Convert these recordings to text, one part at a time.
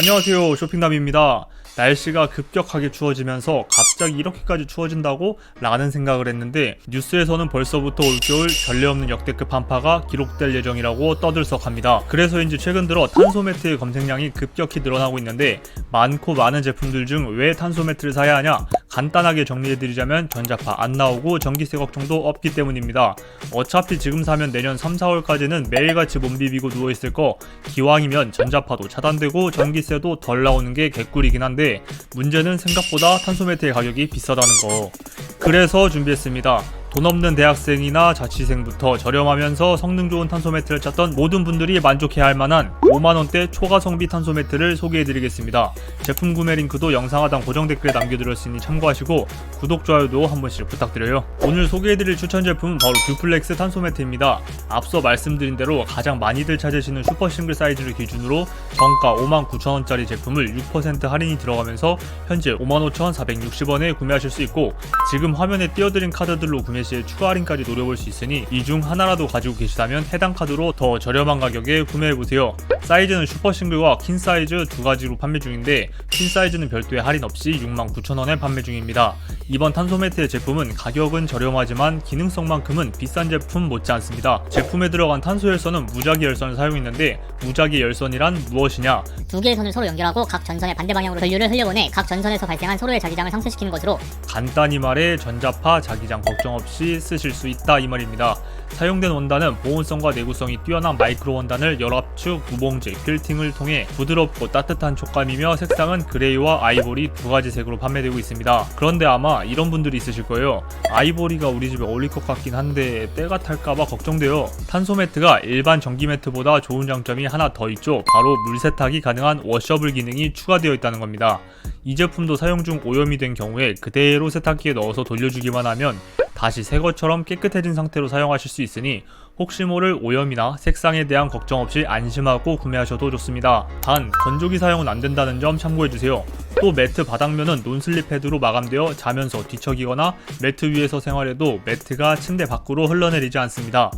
안녕하세요. 쇼핑남입니다. 날씨가 급격하게 추워지면서 갑자기 이렇게까지 추워진다고? 라는 생각을 했는데 뉴스에서는 벌써부터 올겨울 전례 없는 역대급 한파가 기록될 예정이라고 떠들썩합니다. 그래서인지 최근 들어 탄소 매트의 검색량이 급격히 늘어나고 있는데 많고 많은 제품들 중 왜 탄소 매트를 사야 하냐 간단하게 정리해드리자면 전자파 안 나오고 전기세 걱정도 없기 때문입니다. 어차피 지금 사면 내년 3, 4월까지는 매일같이 몸 비비고 누워있을 거 기왕이면 전자파도 차단되고 전기세도 덜 나오는 게 개꿀이긴 한데 문제는 생각보다 탄소 매트의 가격이 비싸다는 거. 그래서 준비했습니다 돈 없는 대학생이나 자취생부터 저렴하면서 성능 좋은 탄소 매트를 찾던 모든 분들이 만족해야 할 만한 5만원대 초과 성비 탄소 매트를 소개해드리겠습니다. 제품 구매 링크도 영상 하단 고정 댓글에 남겨드렸으니 참고하시고 구독, 좋아요도 한 번씩 부탁드려요. 오늘 소개해드릴 추천 제품은 바로 듀플렉스 탄소 매트입니다. 앞서 말씀드린 대로 가장 많이들 찾으시는 슈퍼 싱글 사이즈를 기준으로 정가 59,000원짜리 제품을 6% 할인이 들어가면서 현재 55,460원에 구매하실 수 있고 지금 화면에 띄워드린 카드들로 구매 시 추가 할인까지 노려볼 수 있으니 이 중 하나라도 가지고 계시다면 해당 카드로 더 저렴한 가격에 구매해보세요. 사이즈는 슈퍼 싱글과 퀸 사이즈 두 가지로 판매 중인데 퀸 사이즈는 별도의 할인 없이 69,000원에 판매 중입니다. 이번 탄소 매트의 제품은 가격은 저렴하지만 기능성만큼은 비싼 제품 못지 않습니다. 제품에 들어간 탄소 열선은 무작위 열선을 사용했는데 무작위 열선이란 무엇이냐? 두 개의 선을 서로 연결하고 각 전선의 반대 방향으로 전류를 흘려보내 각 전선에서 발생한 서로의 자기장을 상쇄시키는 것으로 간단히 말해 전자파 자기장 걱정 없이 쓰실 수 있다 이 말입니다. 사용된 원단은 보온성과 내구성이 뛰어난 마이크로 원단을 열압축, 무봉제, 퀼팅을 통해 부드럽고 따뜻한 촉감이며 색상은 그레이와 아이보리 두 가지 색으로 판매되고 있습니다. 그런데 아마 이런 분들이 있으실 거예요. 아이보리가 우리 집에 어울릴 것 같긴 한데 때가 탈까봐 걱정돼요. 탄소 매트가 일반 전기 매트보다 좋은 장점이 하나 더 있죠. 바로 물 세탁이 가능한 워셔블 기능이 추가되어 있다는 겁니다. 이 제품도 사용 중 오염이 된 경우에 그대로 세탁기에 넣어서 돌려주기만 하면 다시 새 것처럼 깨끗해진 상태로 사용하실 수 있으니 혹시 모를 오염이나 색상에 대한 걱정 없이 안심하고 구매하셔도 좋습니다. 단 건조기 사용은 안 된다는 점 참고해주세요. 또 매트 바닥면은 논슬립 패드로 마감되어 자면서 뒤척이거나 매트 위에서 생활해도 매트가 침대 밖으로 흘러내리지 않습니다.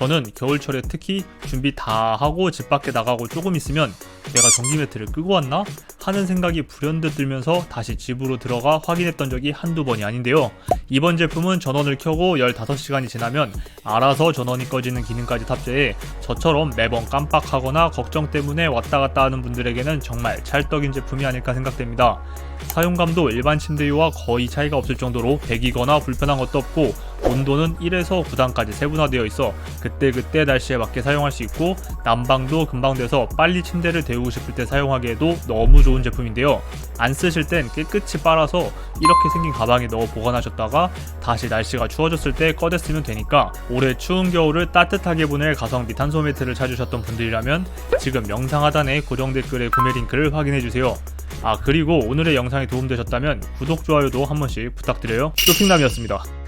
저는 겨울철에 특히 준비 다 하고 집 밖에 나가고 조금 있으면 내가 전기 매트를 끄고 왔나? 하는 생각이 불현듯 들면서 다시 집으로 들어가 확인했던 적이 한두 번이 아닌데요. 이번 제품은 전원을 켜고 15시간이 지나면 알아서 전원이 꺼지는 기능까지 탑재해 저처럼 매번 깜빡하거나 걱정 때문에 왔다 갔다 하는 분들에게는 정말 찰떡인 제품이 아닐까 생각됩니다. 사용감도 일반 침대유와 거의 차이가 없을 정도로 배기거나 불편한 것도 없고 온도는 1에서 9단까지 세분화되어 있어 그때그때 날씨에 맞게 사용할 수 있고 난방도 금방 돼서 빨리 침대를 데우고 싶을 때 사용하기에도 너무 좋은 제품인데요. 안 쓰실 땐 깨끗이 빨아서 이렇게 생긴 가방에 넣어 보관하셨다가 다시 날씨가 추워졌을 때 꺼냈으면 되니까 올해 추운 겨울을 따뜻하게 보낼 가성비 탄소 매트를 찾으셨던 분들이라면 지금 영상 하단에 고정 댓글에 구매 링크를 확인해 주세요. 아 그리고 오늘의 영상이 도움되셨다면 구독, 좋아요도 한 번씩 부탁드려요. 쇼핑남이었습니다.